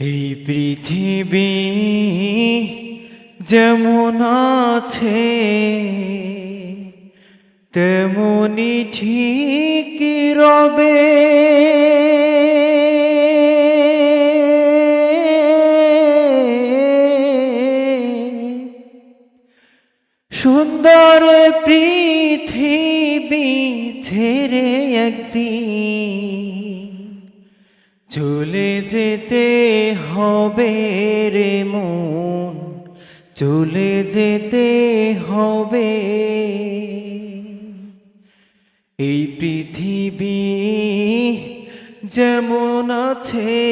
এই পৃথিবী যেমন আছে তেমনি ঠিক রবে। সুন্দর পৃথিবী ছেড়ে একদিন চলে যেতে হবে রে মন, চলে যেতে হবে। এই পৃথিবী যেমন আছে,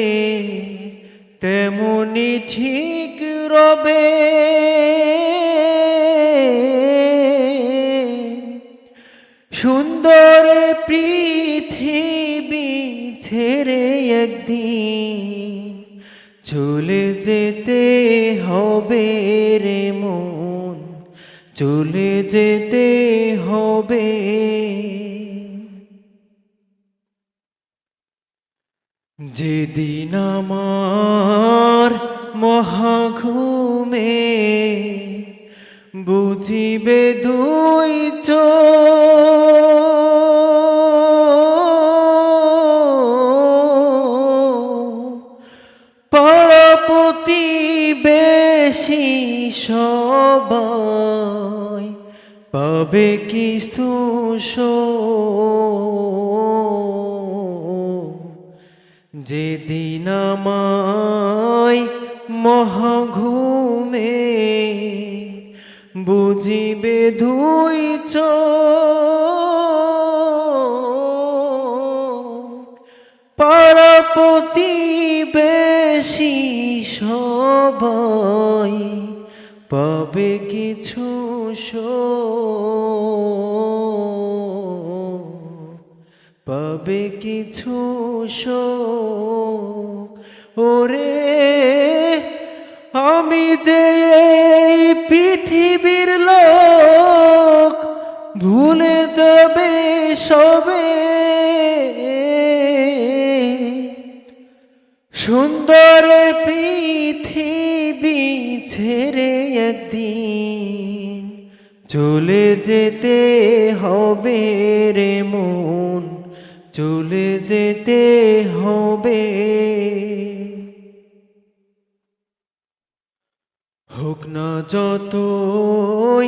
তেমনি ঠিক রবে। সুন্দর পৃথিবী ছেড়ে একদিন চলে যেতে হবে রে মন চলে যেতে হবে। যেদিন আমার মহাঘুমে বুঝিবে সবাই পাবে কি যেদিন আমায় মহাঘুমে বুঝিবে ধুই পরপতি বেশি সবাই পাবে কিছু শো পাবে কিছু শো ওরে, আমি যে এই পৃথিবীর লোক, ভুলে যাবে সবে। সুন্দর পৃথিবী ছেড়ে একদিন চলে যেতে হবে রে মন, চলে যেতে হবে। হোক না যতই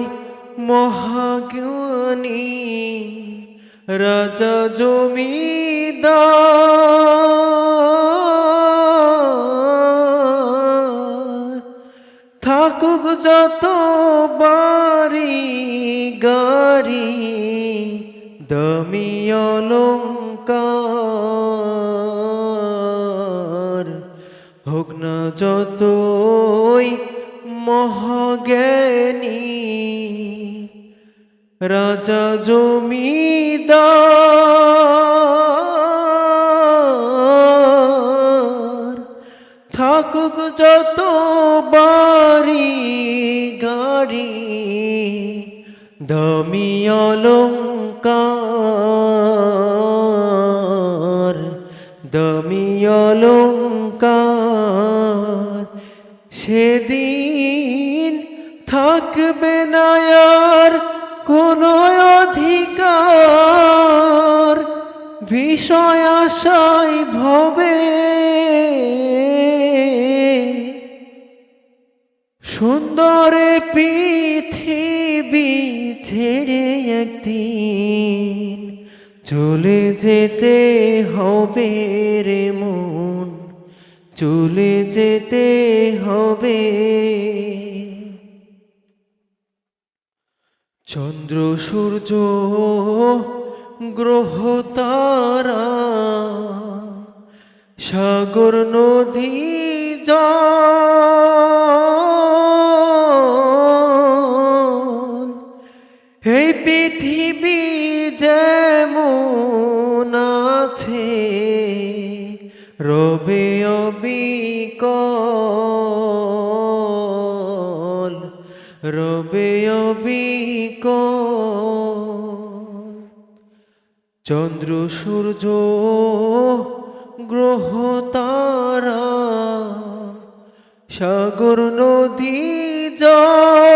মহাজ্ঞানী, রাজা জমিদার থাকুক যত বাড়ি গাড়ি দমি হোক না যতই মহাজ্ঞানী রাজা জমিদার দমি অলঙ্কার দমি অলঙ্কার সেদিন থাকবে না আর কোনো অধিকার। বিষয় আশাই ভবে। সুন্দর পৃথিবী ছেড়ে একদিন চলে যেতে হবে রে মন, চলে যেতে হবে। চন্দ্র, সূর্য, গ্রহ, তারা, সাগর, নদী এই পৃথিবী যেমন আছে, রবে অবিকল রবে অবিকল। চন্দ্র, সূর্য, গ্রহ, তারা, সাগর, নদী, জল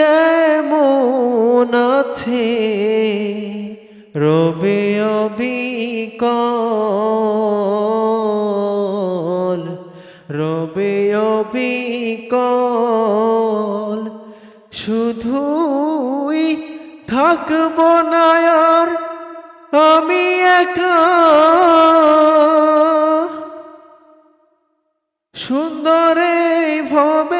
যেমন আছে রবে অবিকল রবে অবিকল। শুধুই থাকব না আর আমি একা। সুন্দরে ভবে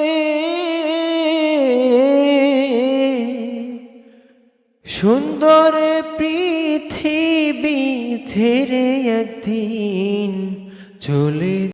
ছেড়ে একদিন চলে